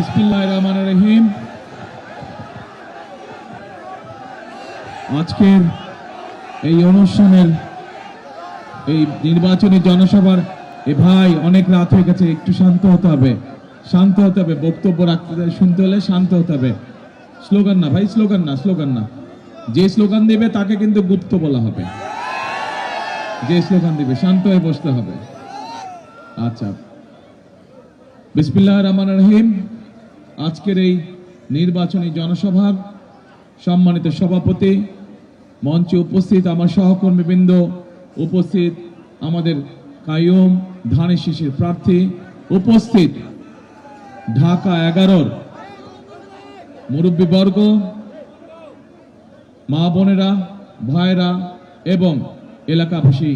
বিসমিল্লাহ রহমান রহিম। আজকের এই অনুষ্ঠানের এই নির্বাচনী জনসভার এ ভাই অনেক রাত হয়ে গেছে, একটু শান্ত হতে হবে। শান্ত হতে হবে, বক্তব্য রাখতে শুনতে হলে শান্ত হতে হবে। স্লোগান না ভাই, স্লোগান না স্লোগান না। যে স্লোগান দেবে তাকে কিন্তু গুপ্ত বলা হবে। যে স্লোগান দিবে, শান্ত হয়ে বসতে হবে। আচ্ছা। বিসমিল্লাহ রহমান রহিম। আজকের এই নির্বাচনী জনসভার সম্মানিত সভাপতি মঞ্চে উপস্থিত আমার সহকর্মীবৃন্দ, উপস্থিত আমাদের কায়ুম ধানের শিশির প্রার্থী, উপস্থিত ঢাকা এগারোর মুরব্বীবর্গ, মা বোনেরা ভাইরা এবং এলাকাবাসী,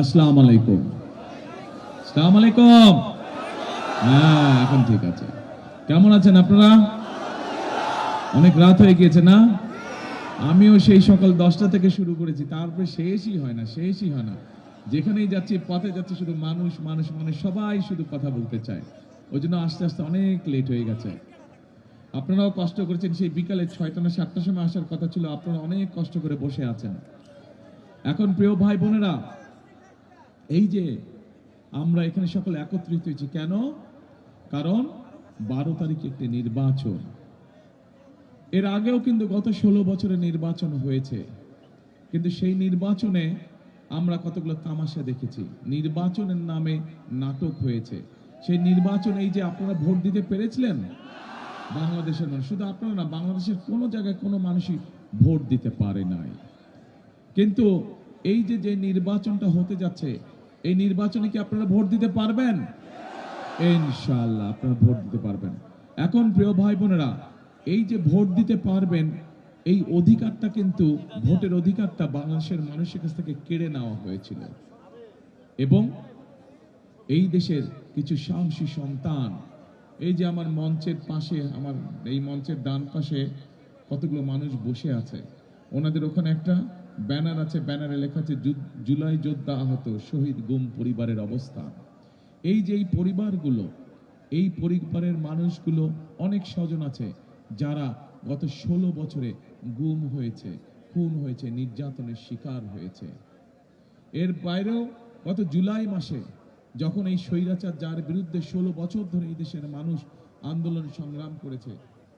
আসসালাম আলাইকুম। আসসালাম আলাইকুম। হ্যাঁ এখন ঠিক আছে। কেমন আছেন আপনারা? অনেক রাত হয়ে গিয়েছে না? আমিও সেই সকাল দশটা থেকে শুরু করেছি, তারপরে শেষই হয় না, শেষই হয় না। যেখানেই যাচ্ছি, পথে যাচ্ছি, শুধু মানুষ মানুষ মানুষ, সবাই শুধু কথা বলতে চায়। ওই জন্য আস্তে আস্তে অনেক লেট হয়ে গেছে। আপনারাও কষ্ট করেছেন, সেই বিকালে ছয়টা না সাতটার সময় আসার কথা ছিল, আপনারা অনেক কষ্ট করে বসে আছেন। এখন প্রিয় ভাই বোনেরা, এই যে আমরা এখানে সকলে একত্রিত হয়েছি, কেন? কারণ বারো তারিখ একটি নির্বাচন। এর আগেও কিন্তু গত ষোলো বছরে নির্বাচন হয়েছে। কিন্তু সেই নির্বাচনে আমরা কতগুলো তামাশা দেখেছি। নির্বাচনের নামে নাটক হয়েছে। সেই নির্বাচন এই যে আপনারা ভোট দিতে পেরেছিলেন, বাংলাদেশের মানুষ, শুধু আপনারা না, বাংলাদেশের কোনো জায়গায় কোনো মানুষই ভোট দিতে পারে নাই। কিন্তু এই যে যে নির্বাচনটা হতে যাচ্ছে, এই নির্বাচনে কি আপনারা ভোট দিতে পারবেন? ইনশাআল্লাহ আপনারা ভোট দিতে পারবেন। এখন প্রিয় ভাই বোনেরা, এই যে ভোট দিতে পারবেন, এই অধিকারটা কিন্তু ভোটের অধিকারটা বাংলাদেশের মানুষের কাছ থেকে কেড়ে নেওয়া হয়েছিল। এবং এই দেশের কিছু সাহসী সন্তান, এই যে আমার মঞ্চের পাশে, আমার এই মঞ্চের ডান পাশে কতগুলো মানুষ বসে আছে, ওনাদের ওখানে একটা ব্যানার আছে, ব্যানারে লেখা আছে জুলাই যোদ্ধা আহত, শহীদ গুম পরিবারের অবস্থান এই যে এই পরিবারগুলো, এই পরিবারের মানুষগুলো অনেক স্বজন আছে যারা গত ষোলো বছরে গুম হয়েছে, খুন হয়েছে, নির্যাতনের শিকার হয়েছে। এর বাইরেও গত জুলাই মাসে যখন এই স্বৈরাচার যার বিরুদ্ধে ষোলো বছর ধরে এই দেশের মানুষ আন্দোলন সংগ্রাম করেছে,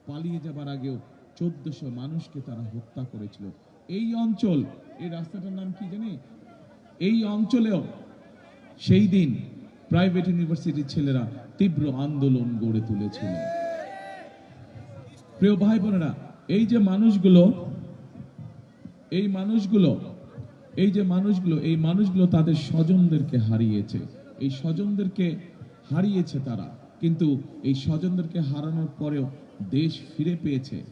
পালিয়ে যাবার আগেও চোদ্দশো মানুষকে তারা হত্যা করেছিল। এই অঞ্চল, এই রাস্তাটার নাম কি জানি? এই অঞ্চলেও সেই দিন প্রাইভেট ইউনিভার্সিটির ছেলেরা তীব্র আন্দোলন গড়ে তুলেছিল। প্রিয় ভাই বোনেরা এই যে মানুষগুলো, এই মানুষগুলো, এই যে মানুষগুলো, এই মানুষগুলো তাদের স্বজনদেরকে হারিয়েছে। এই স্বজনদেরকে হারিয়েছে তারা। কিন্তু এই স্বজনদেরকে হারানোর পরেও দেশ ফিরে পেয়েছে।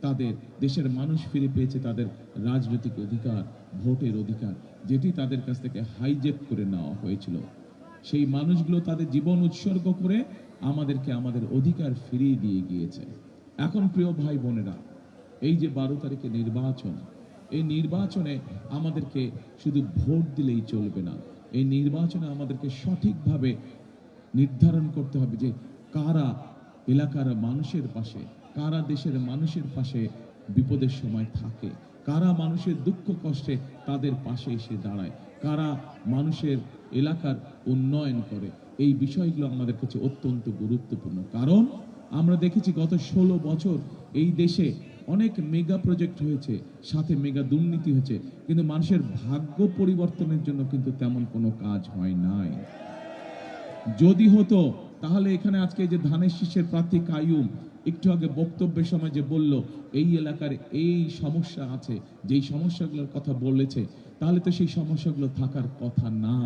তাদের, দেশের মানুষ ফিরে পেয়েছে তাদের রাজনৈতিক অধিকার, ভোটের অধিকার, যেটি তাদের কাছ থেকে হাইজেক করে নেওয়া হয়েছিল। সেই মানুষগুলো তাদের জীবন উৎসর্গ করে আমাদেরকে আমাদের অধিকার ফিরিয়ে দিয়ে গিয়েছে। এখন প্রিয় ভাই বোনেরা, এই যে বারো তারিখে নির্বাচন, এই নির্বাচনে আমাদেরকে শুধু ভোট দিলেই চলবে না। এই নির্বাচনে আমাদেরকে সঠিকভাবে নির্ধারণ করতে হবে যে কারা এলাকার মানুষের পাশে, কারা দেশের মানুষের পাশে বিপদের সময় থাকে। কারা মানুষের দুঃখ কষ্টে তাদের পাশে এসে দাঁড়ায়? কারা মানুষের এলাকার উন্নয়ন করে? এই বিষয়গুলো আমাদের কাছে অত্যন্ত গুরুত্বপূর্ণ। কারণ আমরা দেখেছি গত ষোলো বছর এই দেশে অনেক মেগা প্রজেক্ট হয়েছে, সাথে মেগা দুর্নীতি হয়েছে, কিন্তু মানুষের ভাগ্য পরিবর্তনের জন্য কিন্তু তেমন কোনো কাজ হয় নাই। যদি হতো তাহলে এখানে আজকে যে ধানের শীষের প্রার্থী কায়ুম একটু আগে বক্তব্যের সময় যে বলল, এই এলাকার এই সমস্যা আছে, যেই সমস্যাগুলোর কথা বলেছে, তাহলে তো সেই সমস্যাগুলো থাকার কথা না।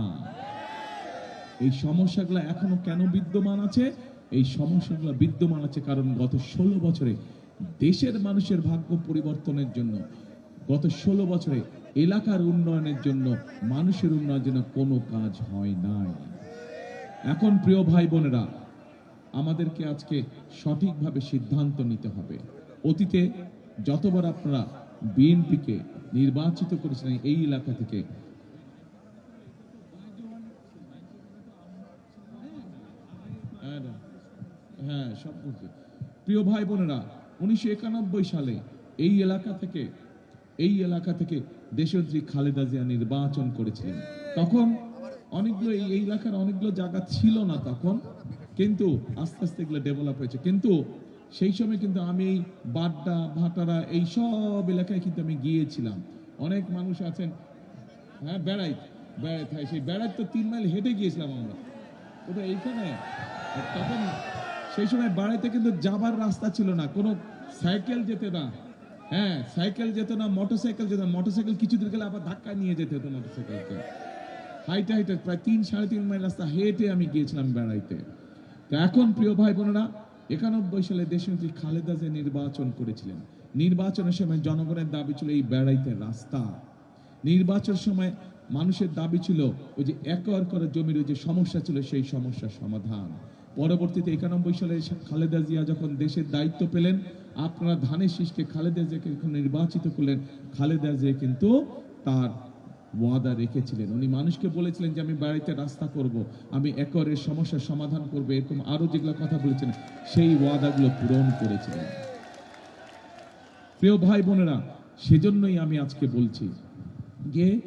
এই সমস্যাগুলো এখনও কেন বিদ্যমান আছে? এই সমস্যাগুলো বিদ্যমান আছে কারণ গত ষোলো বছরে দেশের মানুষের ভাগ্য পরিবর্তনের জন্য, গত ষোলো বছরে এলাকার উন্নয়নের জন্য, মানুষের উন্নয়নের জন্য কোনো কাজ হয় নাই। এখন প্রিয় ভাই বোনেরা, আমাদেরকে আজকে সঠিকভাবে সিদ্ধান্ত নিতে হবে। অতীতে যতবার আপনারা বিএনপিকে নির্বাচিত করেছিলেন এই এলাকা থেকে হ্যাঁ সব প্রিয় ভাই বোনেরা, উনিশশো একানব্বই সালে এই এলাকা থেকে, এই এলাকা থেকে দেশদ্রী খালেদা জিয়া নির্বাচন করেছিলেন। তখন অনেকগুলো এই এলাকার অনেকগুলো জায়গা ছিল না তখন, কিন্তু আস্তে আস্তে এগুলো ডেভেলপ হয়েছে। কিন্তু সেই সময় কিন্তু আমি বাড্ডা, ভাটারা এই সব এলাকায় কিন্তু আমি গিয়েছিলাম। অনেক মানুষ আছেন হ্যাঁ বেড়াই বেড়াই হয়, সেই বেড়াই তো তিন মাইল হেঁটে গিয়েছিলাম আমরা। ওটা এইখানে তখন সেই সময় বাড়িতে কিন্তু যাবার রাস্তা ছিল না, কোনো সাইকেল যেতে না হ্যাঁ সাইকেল যেত না, মোটরসাইকেল যেত না, মোটরসাইকেল কিছু দূর গেলে আবার ধাক্কা নিয়ে যেতে হতো মোটরসাইকেলকে। হাইটে হাইটে প্রায় তিন, সাড়ে তিন মাইল রাস্তা হেঁটে আমি গিয়েছিলাম বেড়াইতে। তো এখন, প্রিয় ভাই বোনেরা একানব্বই সালে দেশমন্ত্রী খালেদা জিয়া নির্বাচন করেছিলেন। নির্বাচনের সময় জনগণের দাবি ছিল এই বেড়াইতে রাস্তা। নির্বাচন সময় মানুষের দাবি ছিল ওই যে একর করে জমির ওই যে সমস্যা ছিল, সেই সমস্যার সমাধান। পরবর্তীতে একানব্বই সালে খালেদা জিয়া যখন দেশের দায়িত্ব পেলেন, আপনারা ধানের শীষকে খালেদা জিয়াকে নির্বাচিত করলেন, খালেদা জিয়া কিন্তু তার ওয়াদা রেখেছিলেন। উনি মানুষকে বলেছিলেন যে, আমি বাড়িতে রাস্তা করব, আমি একরের সমস্যার সমাধান করব। এরকম আরও যেগুলো কথা বলেছেন সেই ওয়াদাগুলো পূরণ করেছিলেন। প্রিয় ভাই বোনেরা, সেজন্যই আমি আজকে বলছি যে,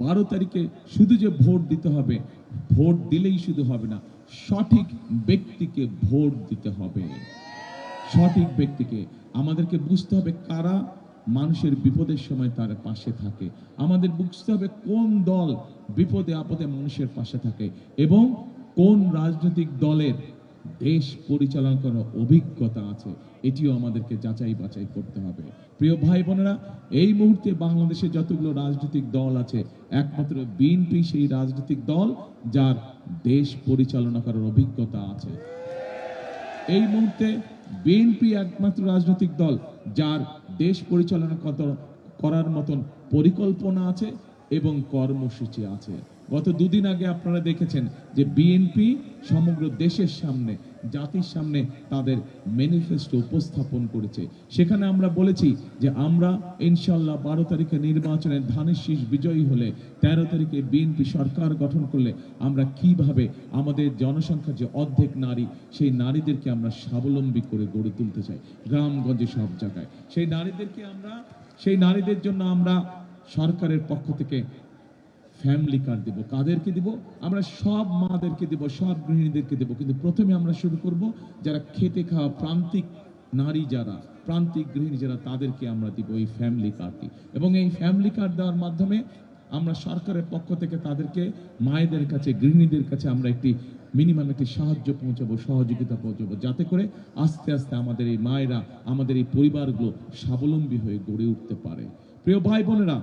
বারো তারিখে শুধু যে ভোট দিতে হবে, ভোট দিলেই শুধু হবে না, সঠিক ব্যক্তিকে ভোট দিতে হবে। সঠিক ব্যক্তিকে। আমাদেরকে বুঝতে হবে কারা মানুষের বিপদের সময় তার পাশে থাকে। আমাদের বুঝতে হবে কোন দল বিপদে আপদে মানুষের পাশে থাকে এবং কোন রাজনৈতিক দলের দেশ পরিচালনা করার অভিজ্ঞতা আছে। এটিও আমাদেরকে যাচাই বাছাই করতে হবে। প্রিয় ভাই বোনেরা, এই মুহূর্তে বাংলাদেশে যতগুলো রাজনৈতিক দল আছে, একমাত্র বিএনপি সেই রাজনৈতিক দল যার দেশ পরিচালনা করার অভিজ্ঞতা আছে। এই মুহূর্তে বিএনপি একমাত্র রাজনৈতিক দল যার দেশ পরিচালনা করার মতন পরিকল্পনা আছে এবং কর্মসূচি আছে। গত দুদিন আগে আপনারা দেখেছেন যে বিএনপি সমগ্র দেশের সামনে, জাতির সামনে তাদের ম্যানিফেস্টো উপস্থাপন করেছে। সেখানে আমরা বলেছি যে আমরা ইনশাল্লাহ বারো তারিখে নির্বাচনের ধানের শীষ বিজয়ী হলে তেরো তারিখে বিএনপি সরকার গঠন করলে আমরা কীভাবে আমাদের জনসংখ্যার যে অর্ধেক নারী, সেই নারীদেরকে আমরা স্বাবলম্বী করে গড়ে তুলতে চাই গ্রামগঞ্জে সব জায়গায়। সেই নারীদেরকে আমরা, সেই নারীদের জন্য আমরা সরকারের পক্ষ থেকে ফ্যামিলি কার্ড দিব। কাদেরকে দিব? আমরা সব মাদেরকে দিব, সব গৃহিণীদেরকে দেব। কিন্তু প্রথমে আমরা শুরু করব যারা খেটে খাওয়া প্রান্তিক নারী যারা, প্রান্তিক গৃহিণী যারা, তাদেরকে আমরা দিব এই ফ্যামিলি কার্ডটি এবং এই ফ্যামিলি কার্ড দেওয়ার মাধ্যমে আমরা সরকারের পক্ষ থেকে তাদেরকে মায়েদের কাছে, গৃহিণীদের কাছে আমরা একটি মিনিমাম একটি সাহায্য পৌঁছাবো, সহযোগিতা পৌঁছাবো, যাতে করে আস্তে আস্তে আমাদের এই মায়েরা, আমাদের এই পরিবারগুলো স্বাবলম্বী হয়ে গড়ে উঠতে পারে। প্রিয় ভাই বোনেরা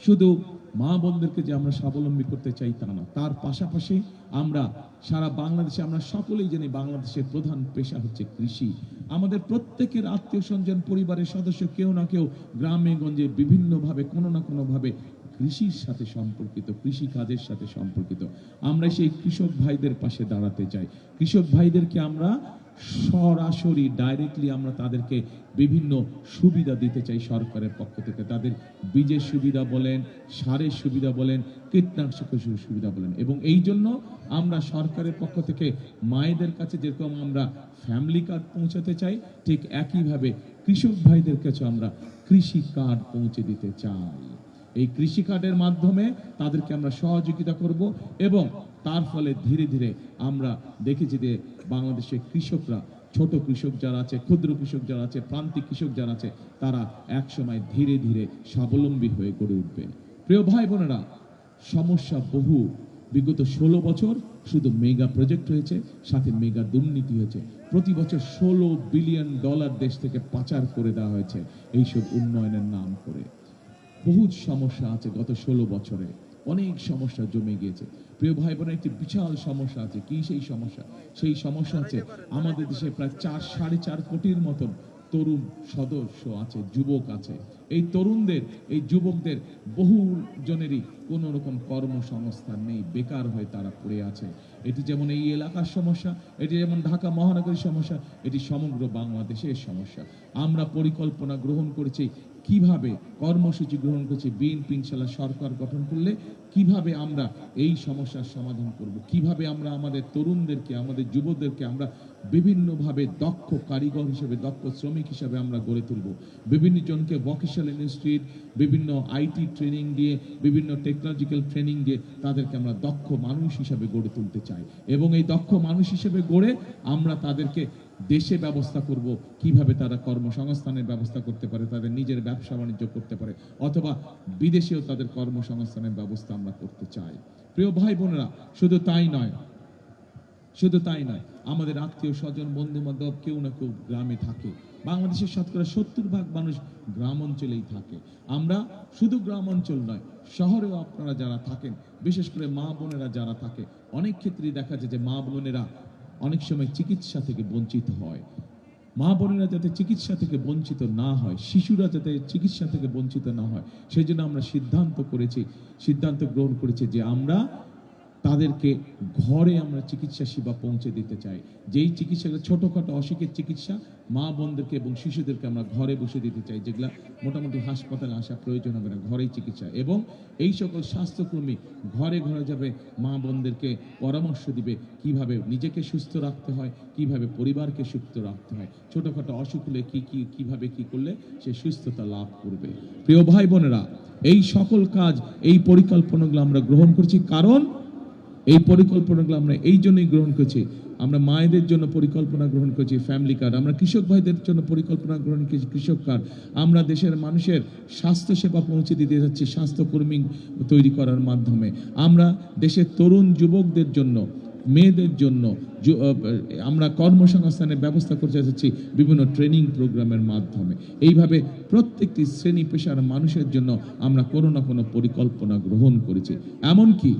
শুধু মা বোনদেরকে যে আমরা স্বাবলম্বী করতে চাই তা না, তার পাশাপাশি আমরা সারা বাংলাদেশে আমরা সকলেই জানি বাংলাদেশের প্রধান পেশা হচ্ছে কৃষি। আমাদের প্রত্যেকের আত্মীয় স্বজন, পরিবারের সদস্য কেউ না কেউ গ্রামে, গঞ্জে বিভিন্নভাবে, কোনো না কোনোভাবে কৃষির সাথে সম্পর্কিত কৃষি কাজের সাথে সম্পর্কিত। আমরা সেই কৃষক ভাইদের পাশে দাঁড়াতে চাই। কৃষক ভাইদেরকে আমরা সরাসরি ডাইরেক্টলি আমরা তাদেরকে বিভিন্ন সুবিধা দিতে চাই সরকারের পক্ষ থেকে। তাদের বীজের সুবিধা বলেন, সারের সুবিধা বলেন, কীটনাশকের সুবিধা বলেন। এবং এই জন্য আমরা সরকারের পক্ষ থেকে মায়েদের কাছে যেরকম আমরা ফ্যামিলি কার্ড পৌঁছাতে চাই, ঠিক একইভাবে কৃষক ভাইদের কাছে আমরা কৃষি কার্ড পৌঁছে দিতে চাই। এই কৃষি কার্ডের মাধ্যমে তাদেরকে আমরা সহযোগিতা করব এবং তার ফলে ধীরে ধীরে আমরা দেখেছি যে বাংলাদেশের কৃষকরা, ছোট কৃষক যারা আছে, ক্ষুদ্র কৃষক যারা আছে, প্রান্তিক কৃষক যারা আছে, তারা একসময় ধীরে ধীরে স্বাবলম্বী হয়ে গড়ে উঠবে। প্রিয় ভাই বোনেরা, সমস্যা বহু। বিগত ষোলো বছর শুধু মেগা প্রজেক্ট হয়েছে, সাথে মেগা দুর্নীতি হয়েছে। প্রতি বছর ষোলো বিলিয়ন ডলার দেশ থেকে পাচার করে দেওয়া হয়েছে, এইসব উন্নয়নের নাম করে। বহু সমস্যা আছে গত ষোলো বছরে। অনেক সমস্যা জমে গিয়েছে। প্রিয় ভাই বোনের একটি বিশাল সমস্যা আছে। কি সেই সমস্যা? সেই সমস্যা আছে আমাদের দেশে প্রায় চার, সাড়ে চার কোটির মতন তরুণ সদস্য আছে, যুবক আছে। এই তরুণদের, এই যুবকদের বহু জনেরই কোনো রকম কর্মসংস্থান নেই। বেকার হয়ে তারা পড়ে আছে। এটি যেমন এই এলাকার সমস্যা, এটি যেমন ঢাকা মহানগরীর সমস্যা, এটি সমগ্র বাংলাদেশের সমস্যা। আমরা পরিকল্পনা গ্রহণ করেছি কীভাবে কর্মসূচি গ্রহণ করেছি বিএনপি ইনশাল্লাহ সরকার গঠন করলে, কীভাবে আমরা এই সমস্যার সমাধান করব? কীভাবে আমরা আমাদের তরুণদেরকে, আমাদের যুবকদেরকে আমরা বিভিন্নভাবে দক্ষ কারিগর হিসেবে, দক্ষ শ্রমিক হিসেবে আমরা গড়ে তুলব? বিভিন্ন জনকে ভোকেশনাল ইনস্টিটিউট বিভিন্ন আইটি ট্রেনিং দিয়ে, বিভিন্ন টেকনোলজিক্যাল ট্রেনিং দিয়ে তাদেরকে আমরা দক্ষ মানুষ হিসেবে গড়ে তুলতে চাই। এবং এই দক্ষ মানুষ হিসেবে গড়ে আমরা তাদেরকে দেশে ব্যবস্থা করব, কীভাবে তারা কর্মসংস্থানের ব্যবস্থা করতে পারে, তাদের নিজের ব্যবসা বাণিজ্য করতে পারে, অথবা বিদেশেও তাদের কর্মসংস্থানের ব্যবস্থা আমরা করতে চাই। প্রিয় ভাই বোনেরা, শুধু তাই নয়, শুধু তাই নয়, আমাদের আত্মীয় স্বজন বন্ধু বান্ধব কেউ না কেউ গ্রামে থাকে। বাংলাদেশের শতকরা সত্তর ভাগ মানুষ গ্রাম অঞ্চলেই থাকে। আমরা শুধু গ্রাম অঞ্চল নয়, শহরেও আপনারা যারা থাকেন, বিশেষ করে মা বোনেরা যারা থাকে, অনেক ক্ষেত্রেই দেখা যায় যে মা বোনেরা অনেক সময় চিকিৎসা থেকে বঞ্চিত হয়। মা বোনেরা যাতে চিকিৎসা থেকে বঞ্চিত না হয়, শিশুরা যাতে চিকিৎসা থেকে বঞ্চিত না হয় সেই জন্য আমরা সিদ্ধান্ত করেছি, সিদ্ধান্ত গ্রহণ করেছি যে আমরা তাদেরকে ঘরে আমরা চিকিৎসা সেবা পৌঁছে দিতে চাই। যেই চিকিৎসা ছোটোখাটো অসুখের চিকিৎসা মা বোনদেরকে এবং শিশুদেরকে আমরা ঘরে বসে দিতে চাই, যেগুলা মোটামুটি হাসপাতালে আসা প্রয়োজন হবে না, ঘরেই চিকিৎসা। এবং এই সকল স্বাস্থ্যকর্মী ঘরে ঘরে যাবে, মা বোনদেরকে পরামর্শ দিবে কীভাবে নিজেকে সুস্থ রাখতে হয়, কীভাবে পরিবারকে সুস্থ রাখতে হয়, ছোটোখাটো অসুখ হলে কি কি, কীভাবে কি করলে সে সুস্থতা লাভ করবে। প্রিয় ভাই বোনেরা, এই সকল কাজ, এই পরিকল্পনাগুলো আমরা গ্রহণ করছি কারণ এই পরিকল্পনাগুলো আমরা এই জন্যই গ্রহণ করেছি। আমরা মায়েদের জন্য পরিকল্পনা গ্রহণ করেছি ফ্যামিলি কার্ড আমরা কৃষক ভাইদের জন্য পরিকল্পনা গ্রহণ করেছি, কৃষক কার্ড আমরা দেশের মানুষের স্বাস্থ্য সেবা পৌঁছে দিতে যাচ্ছি, স্বাস্থ্যকর্মী তৈরি করার মাধ্যমে। আমরা দেশের তরুণ যুবকদের জন্য, মেয়েদের জন্য আমরা কর্মসংস্থানের ব্যবস্থা করতে যাচ্ছি বিভিন্ন ট্রেনিং প্রোগ্রামের মাধ্যমে। এইভাবে প্রত্যেকটি শ্রেণি পেশার মানুষের জন্য আমরা কোনো না কোনো পরিকল্পনা গ্রহণ করেছি। এমনকি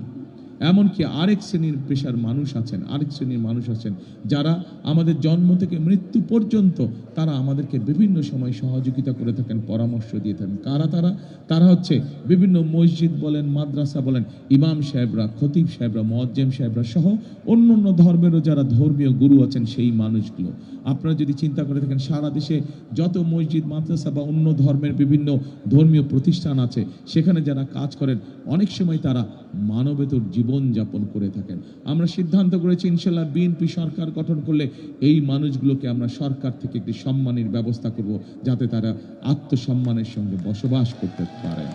এমনকি আরেক শ্রেণির পেশার মানুষ আছেন, আরেক শ্রেণির মানুষ আছেন যারা আমাদের জন্ম থেকে মৃত্যু পর্যন্ত তারা আমাদেরকে বিভিন্ন সময় সহযোগিতা করে থাকেন, পরামর্শ দিয়ে থাকেন। কারা তারা? তারা হচ্ছে বিভিন্ন মসজিদ বলেন, মাদ্রাসা বলেন, ইমাম সাহেবরা, খতিব সাহেবরা মজ্জেম সাহেবরা সহ অন্য অন্য ধর্মেরও যারা ধর্মীয় গুরু আছেন সেই মানুষগুলো। আপনারা যদি চিন্তা করে থাকেন, সারা দেশে যত মসজিদ, মাদ্রাসা বা অন্য ধর্মের বিভিন্ন ধর্মীয় প্রতিষ্ঠান আছে, সেখানে যারা কাজ করেন, অনেক সময় তারা মানবেতর জীবন যাপন করে থাকেন। আমরা সিদ্ধান্ত করেছি, ইনশাল্লাহ বিএনপি সরকার গঠন করলে এই মানুষগুলোকে আমরা সরকার থেকে একটি সম্মানের ব্যবস্থা করব যাতে তারা আত্মসম্মানের সঙ্গে বসবাস করতে পারেন।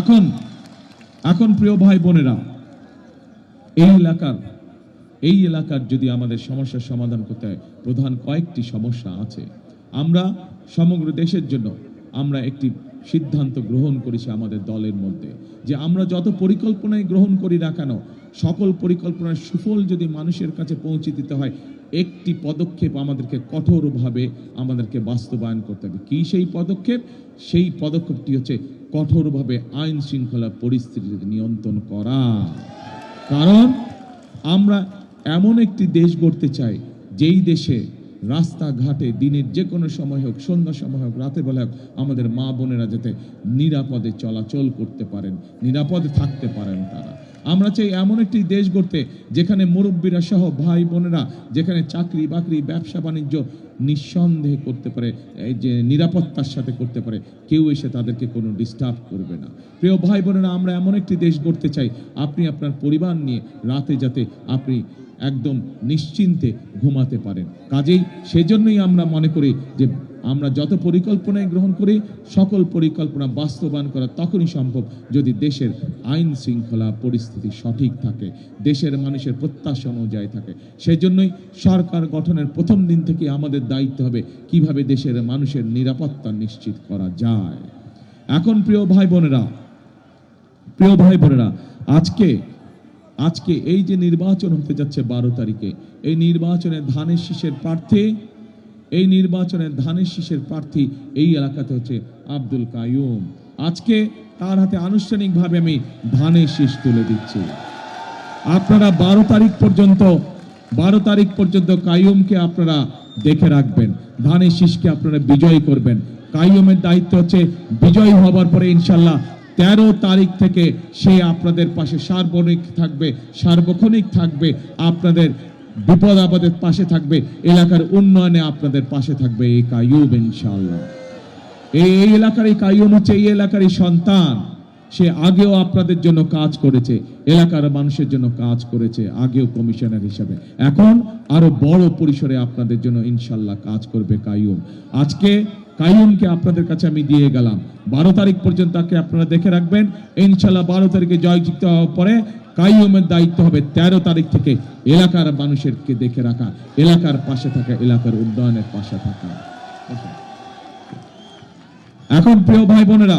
এখন এখন প্রিয় ভাই বোনেরা, এই এলাকার এই এলাকার যদি আমাদের সমস্যার সমাধান করতে হয়, প্রধান কয়েকটি সমস্যা আছে। আমরা সমগ্র দেশের জন্য আমরা একটি সিদ্ধান্ত গ্রহণ করেছি আমাদের দলের মধ্যে। যে আমরা যত পরিকল্পনায় গ্রহণ করি না কেন, সকল পরিকল্পনার সুফল যদি মানুষের কাছে পৌঁছে দিতে হয়, একটি পদক্ষেপ আমাদেরকে কঠোরভাবে আমাদেরকে বাস্তবায়ন করতে হবে। কী সেই পদক্ষেপ? সেই পদক্ষেপটি হচ্ছে কঠোরভাবে আইন শৃঙ্খলা পরিস্থিতিকে নিয়ন্ত্রণ করা। কারণ আমরা এমন একটি দেশ গড়তে চাই, যেই দেশে রাস্তাঘাটে দিনের যে কোনো সময় হোক, সন্ধ্যা সময় হোক, রাতে বেলা হোক, আমাদের মা বোনেরা যাতে নিরাপদে চলাচল করতে পারেন, নিরাপদে থাকতে পারেন তারা। আমরা চাই এমন একটি দেশ গড়তে যেখানে মুরব্বীরা সহ ভাই বোনেরা যেখানে চাকরি বাকরি, ব্যবসা বাণিজ্য নিঃসন্দেহে করতে পারে, এই যে নিরাপত্তার সাথে করতে পারে, কেউ এসে তাদেরকে কোনো ডিস্টার্ব করবে না। প্রিয় ভাই বোনেরা, আমরা এমন একটি দেশ গড়তে চাই, আপনি আপনার পরিবার নিয়ে রাতে যাতে আপনি একদম নিশ্চিন্তে ঘুমাতে পারেন। কাজেই সেজন্যই আমরা মনে করি যে আমরা যত পরিকল্পনায় গ্রহণ করি, সকল পরিকল্পনা বাস্তবায়ন করা তখনই সম্ভব যদি দেশের আইন শৃঙ্খলা পরিস্থিতি সঠিক থাকে, দেশের মানুষের প্রত্যাশা অনুযায়ী থাকে। সেজন্যই সরকার গঠনের প্রথম দিন থেকে আমাদের দায়িত্ব হবে কীভাবে দেশের মানুষের নিরাপত্তা নিশ্চিত করা যায়। এখন প্রিয় ভাই বোনেরা, প্রিয় ভাই বোনেরা, আজকে আজকে এই যে নির্বাচন হতে যাচ্ছে বারো তারিখে, এই নির্বাচনে ধানের শীষের প্রার্থী এই নির্বাচনে ধানের শীষের প্রার্থী এই এলাকাতে হচ্ছে আব্দুল কায়ুম আজকে তার হাতে আনুষ্ঠানিকভাবে আমি ধানের শীষ তুলে দিচ্ছি। আপনারা বারো তারিখ পর্যন্ত, বারো তারিখ পর্যন্ত কায়ুমকে আপনারা দেখে রাখবেন। ধানের শীষকে আপনারা বিজয় করবেন। কাইয়ুমের দায়িত্ব হচ্ছে বিজয়ী হবার পরে ইনশাল্লাহ তেরো তারিখ থেকে সে আপনাদের পাশে সার্বনিক থাকবে, সার্বক্ষণিক থাকবে আপনাদের বিপদ আপদের পাশে থাকবে, এলাকার উন্নয়নে আপনাদের পাশে থাকবে এই কাইয়ুব ইনশাল্লাহ এই এই এলাকার এই কাইয়ুম হচ্ছে এই এলাকারই সন্তান। সে আগেও আপনাদের জন্য কাজ করেছে, এলাকার মানুষের জন্য কাজ করেছে, আগেও কমিশনার হিসাবে। এখন আরও বড় পরিসরে আপনাদের জন্য ইনশাল্লাহ কাজ করবে কাইয়ুম আজকে কাইয়ুমকে আপনাদের কাছে আমি দিয়ে গেলাম। বারো তারিখ পর্যন্ত তাকে আপনারা দেখে রাখবেন। ইনশাল্লাহ বারো তারিখে জয়যুক্ত হওয়ার পরে কাইয়ুমের দায়িত্ব হবে তেরো তারিখ থেকে এলাকার মানুষেরকে দেখে রাখা, এলাকার পাশে থাকা, এলাকার উন্নয়নের পাশে থাকা। এখন প্রিয় ভাই বোনেরা,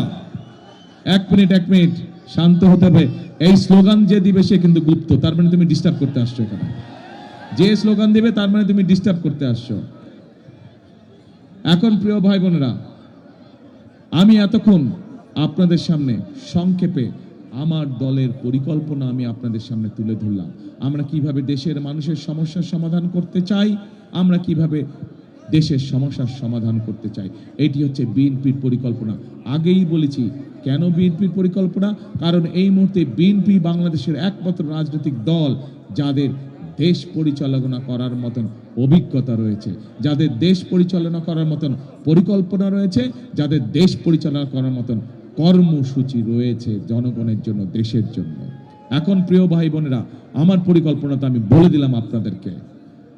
এক মিনিট এক মিনিট শান্ত হতে হবে। এই স্লোগান যে দিবে সে কিন্তু গুপ্ত, তার মানে তুমি ডিস্টার্ব করতে আসছো এখানে। যে স্লোগান দিবে, তার মানে তুমি ডিস্টার্ব করতে আসছো। এখন প্রিয় ভাই বোনেরা, আমি এতক্ষণ আপনাদের সামনে সংক্ষেপে আমার দলের পরিকল্পনা আমি আপনাদের সামনে তুলে ধরলাম। আমরা কীভাবে দেশের মানুষের সমস্যার সমাধান করতে চাই? আমরা কীভাবে দেশের সমস্যার সমাধান করতে চাই? এটি হচ্ছে বিএনপির পরিকল্পনা। আগেই বলেছি, কেন বিএনপির পরিকল্পনা? কারণ এই মুহূর্তে বিএনপি বাংলাদেশের একমাত্র রাজনৈতিক দল, যাদের দেশ পরিচালনা করার মতন অভিজ্ঞতা রয়েছে, যাদের দেশ পরিচালনা করার মতন পরিকল্পনা রয়েছে, যাদের দেশ পরিচালনা করার মতন কর্মসূচি রয়েছে জনগণের জন্য, দেশের জন্য। এখন প্রিয় ভাই বোনেরা, আমার পরিকল্পনাটা আমি বলে দিলাম আপনাদেরকে।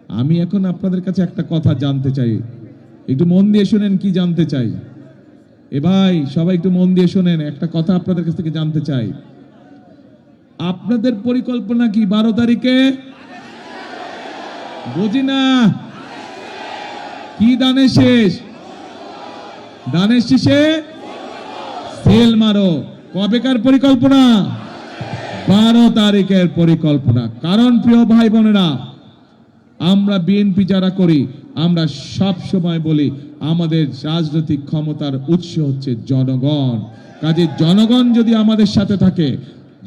আমি এখন আপনাদের কাছে একটা কথা জানতে চাই। একটু মন দিয়ে শুনেন কি জানতে চাই? এ ভাই, সবাই একটু মন দিয়ে শোনেন, একটা কথা আপনাদের কাছ থেকে জানতে চাই। আপনাদের পরিকল্পনা কি বারো তারিখে? বুঝি না। কি দানের শেষ? দানের শেষে সেল মারো। কবেকার পরিকল্পনা? বারো তারিখের পরিকল্পনা। কারণ প্রিয় ভাই বোনেরা, আমরা বিএনপি যারা করি, আমরা সব সময় বলি, আমাদের রাজনৈতিক ক্ষমতার উৎস হচ্ছে জনগণ। কাজে জনগণ যদি আমাদের সাথে থাকে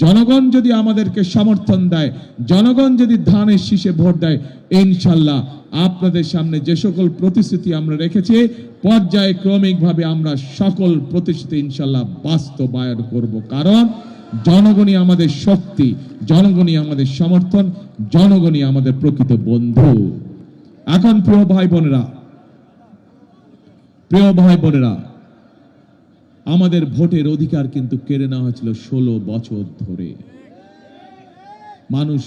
জনগণ যদি আমাদেরকে সমর্থন দেয়, জনগণ যদি ধানের শীষে ভোট দেয়, ইনশাল্লাহ আপনাদের সামনে যে সকল প্রতিশ্রুতি আমরা রেখেছি পর্যায়ে ক্রমিকভাবে আমরা সকল প্রতিশ্রুতি ইনশাল্লাহ বাস্তবায়ন করব। কারণ জনগণই আমাদের শক্তি, জনগণই আমাদের সমর্থন, জনগণই আমাদের প্রকৃত বন্ধু। এখন প্রিয় ভাই বোনেরা, প্রিয় ভাই বোনেরা আমাদের ভোটের অধিকার কিন্তু কেড়ে নেওয়া হয়েছিল ষোলো বছর ধরে। মানুষ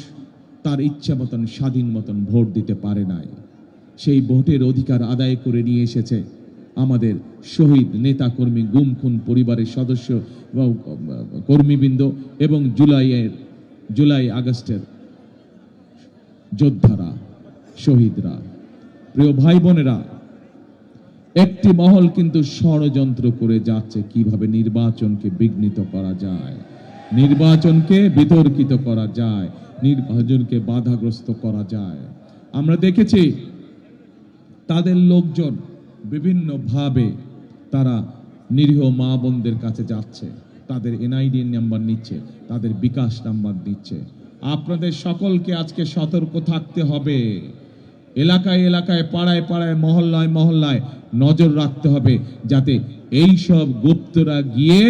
তার ইচ্ছা মতন, স্বাধীন মতন ভোট দিতে পারে নাই। সেই ভোটের অধিকার আদায় করে নিয়ে এসেছে আমাদের শহীদ নেতা কর্মী গুম খুন পরিবারের সদস্য কর্মীবৃন্দ এবং জুলাইয়ের, জুলাই আগস্টের যোদ্ধারা, শহীদরা। প্রিয় ভাই বোনেরা একটি মহল কিন্তু ষড়যন্ত্র করে যাচ্ছে কীভাবে নির্বাচনকে বিঘ্নিত করা যায়। নির্বাচনকে বিতর্কিত করা যায়, নির্বাচনকে বাধাগ্রস্ত করা যায়। আমরা দেখেছি তাদের লোকজন বিভিন্নভাবে তারা নিরীহ মা বোনদের কাছে যাচ্ছে, তাদের এনআইডি নাম্বার নিচ্ছে, তাদের বিকাশ নাম্বার দিচ্ছে। আপনাদের সকলকে আজকে সতর্ক থাকতে হবে। এলাকায় এলাকায়, পাড়ায় পাড়ায়, মহল্লায় মহল্লায় নজর রাখতে হবে যাতে এই সব গুপ্তরা গিয়ে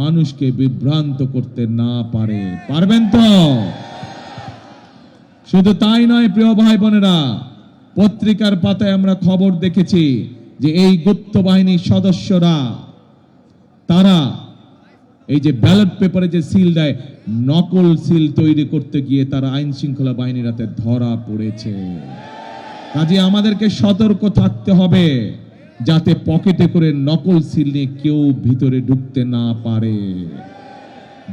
মানুষকে বিভ্রান্ত করতে না পারে। পারবেন তো? শুধু তাই নয়, প্রিয় ভাই বোনেরা, পত্রিকার পাতায় আমরা খবর দেখেছি যে এই গুপ্ত বাহিনীর সদস্যরা, তারা এই যে ব্যালট পেপারে যে সিল দেয়, নকল সিল তৈরি করতে গিয়ে তারা আইন শৃঙ্খলা বাহিনীর হাতে ধরা পড়েছে। কাজে আমাদেরকে সতর্ক থাকতে হবে, যাতে পকেটে করে নকল সিল নিয়ে কেউ ভিতরে ঢুকতে না পারে।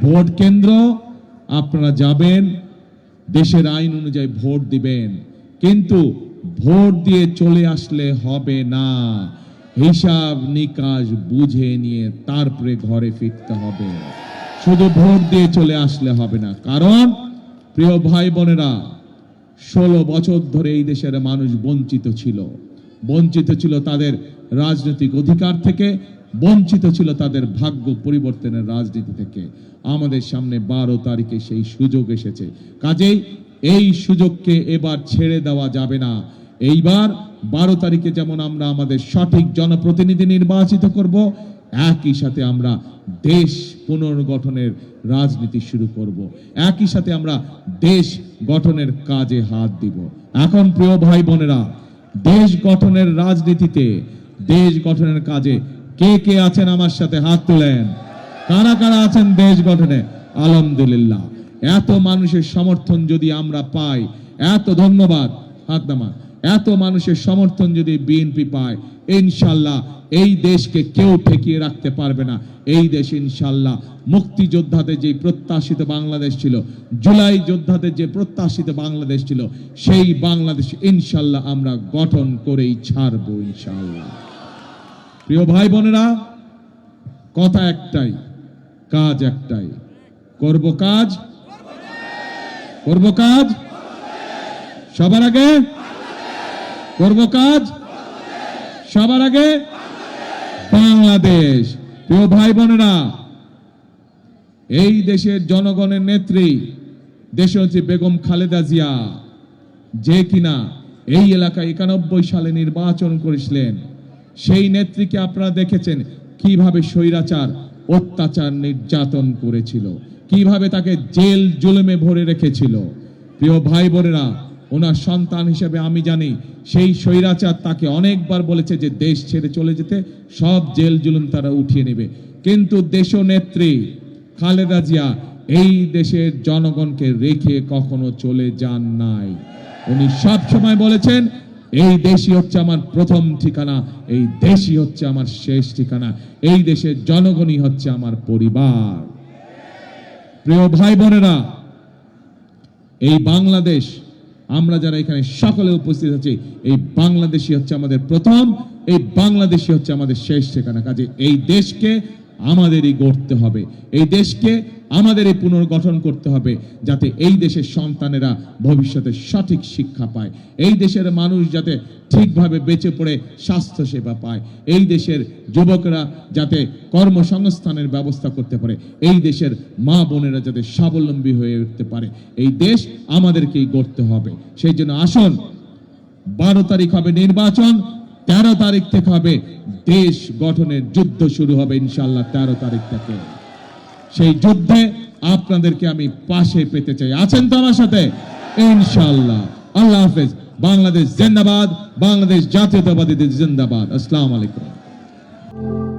ভোট কেন্দ্র, আপনারা যাবেন, দেশের আইন অনুযায়ী ভোট দিবেন। কিন্তু ভোট দিয়ে চলে আসলে হবে না। হিসাব নিকাশ বুঝে নিয়ে তারপরে ঘরে ফিরতে হবে। শুধু ভোট দিয়ে চলে আসলে হবে না। কারণ, প্রিয় ভাই বোনেরা, ষোলো বছর ধরে এই দেশের মানুষ বঞ্চিত ছিল। বঞ্চিত ছিল তাদের রাজনৈতিক অধিকার থেকে, বঞ্চিত ছিল তাদের ভাগ্য পরিবর্তনের রাজনীতি থেকে। আমাদের সামনে বারো তারিখে সেই সুযোগ এসেছে। কাজেই এই সুযোগকে এবার ছেড়ে দেওয়া যাবে না। এইবার বারো তারিখে যেমন আমরা আমাদের সঠিক জনপ্রতিনিধি নির্বাচিত করব, একই সাথে আমরা দেশ পুনর্গঠনের রাজনীতি শুরু করব। একই সাথে আমরা দেশ গঠনের কাজে হাত দিব। এখন প্রিয় ভাই বোনেরা, দেশ গঠনের রাজনীতিতে দেশ গঠনের কাজে কে কে আছেন আমার সাথে হাত তুলেন? কারা কারা আছেন দেশ গঠনে? আলহামদুলিল্লাহ। এত মানুষের সমর্থন যদি আমরা পাই, এত ধন্যবাদ। হাত নামা এত মানুষের সমর্থন যদি বিএনপি পায়, ইনশাল্লাহ এই দেশকে কেউ ঠেকিয়ে রাখতে পারবে না। এই দেশ ইনশাল্লাহ মুক্তিযোদ্ধাদের যে প্রত্যাশিত বাংলাদেশ ছিল, জুলাই যোদ্ধাদের যে প্রত্যাশিত বাংলাদেশ ছিল, সেই বাংলাদেশ ইনশাল্লাহ আমরা গঠন করেই ছাড়বো ইনশাল্লাহ। প্রিয় ভাই বোনেরা, কথা একটাই, কাজ একটাই। করব কাজ? করব কাজ? সবার আগে করব কাজ? সবার আগে বাংলাদেশ। প্রিয় ভাই বোনেরা, এই দেশের জনগণের নেত্রী দেশ হচ্ছে বেগম খালেদা জিয়া, যে কিনা এই এলাকায় একানব্বই সালে নির্বাচন করেছিলেন, সেই নেত্রীকে আপনারা দেখেছেন কীভাবে স্বৈরাচার, অত্যাচার নির্যাতন করেছিল, কীভাবে তাকে জেল জুলুমে ভরে রেখেছিল। প্রিয় ভাই বোনেরা ওনার সন্তান হিসেবে আমি জানি, সেই স্বৈরাচার তাকে অনেকবার বলেছে যে দেশ ছেড়ে চলে যেতে, সব জেল জুলুম তারা উঠিয়ে নেবে। কিন্তু দেশ নেত্রী খালেদা জিয়া এই দেশের জনগণকে রেখে কখনো চলে যান নাই। উনি সব সময় বলেছেন, এই দেশই হচ্ছে আমার প্রথম ঠিকানা, এই দেশই হচ্ছে আমার শেষ ঠিকানা, এই দেশের জনগণই হচ্ছে আমার পরিবার। প্রিয় ভাই বোনেরা, এই বাংলাদেশ আমরা যারা এখানে সকলে উপস্থিত আছি, এই বাংলাদেশই হচ্ছে আমাদের প্রথম, এই বাংলাদেশই হচ্ছে আমাদের শেষ ঠিকানা। কাজে এই দেশকে আমাদেরই গড়তে হবে। এই দেশকে আমাদেরই পুনর্গঠন করতে হবে, যাতে এই দেশের সন্তানেরা ভবিষ্যতে সঠিক শিক্ষা পায়। এই দেশের মানুষ যাতে ঠিকভাবে বেঁচে পড়ে স্বাস্থ্য সেবা পায়। এই দেশের যুবকরা যাতে কর্মসংস্থানের ব্যবস্থা করতে পারে। এই দেশের মা বোনেরা যাতে স্বাবলম্বী হয়ে উঠতে পারে। এই দেশ আমাদেরকেই গড়তে হবে। সেই জন্য আসুন, বারো তারিখ হবে নির্বাচন। তেরো তারিখ থেকে হবে দেশ গঠনের যুদ্ধ শুরু হবে ইনশাল্লাহ তেরো তারিখ থেকে। সেই যুদ্ধে আপনাদেরকে আমি পাশে পেতে চাই। আছেন তো আমার সাথে? ইনশাল্লাহ আল্লাহ হাফেজ। বাংলাদেশ জিন্দাবাদ, বাংলাদেশ জাতীয়তাবাদীদের জিন্দাবাদ। আসসালাম আলাইকুম।